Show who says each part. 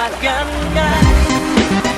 Speaker 1: ว่ายังไง